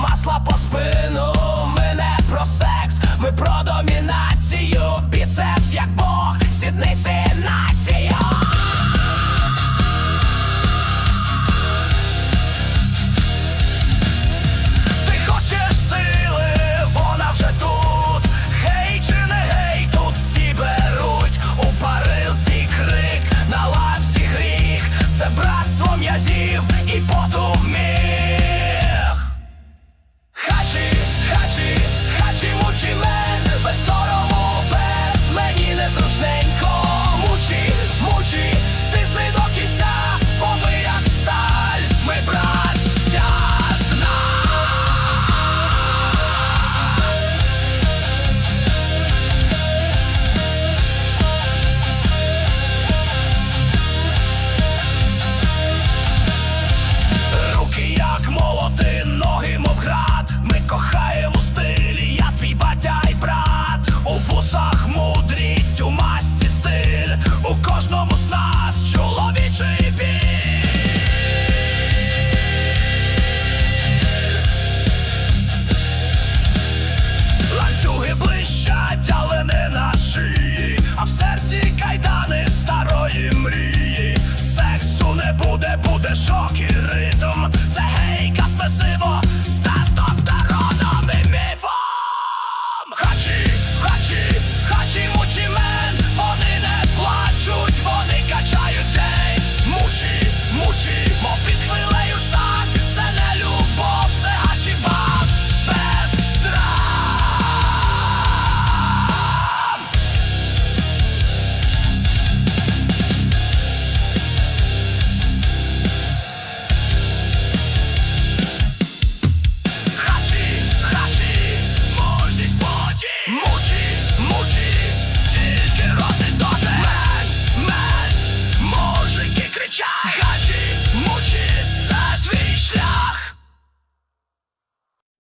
масла по спину, ми не про секс, ми про домінацію, біцепс як бог, сідниці на. буде шок і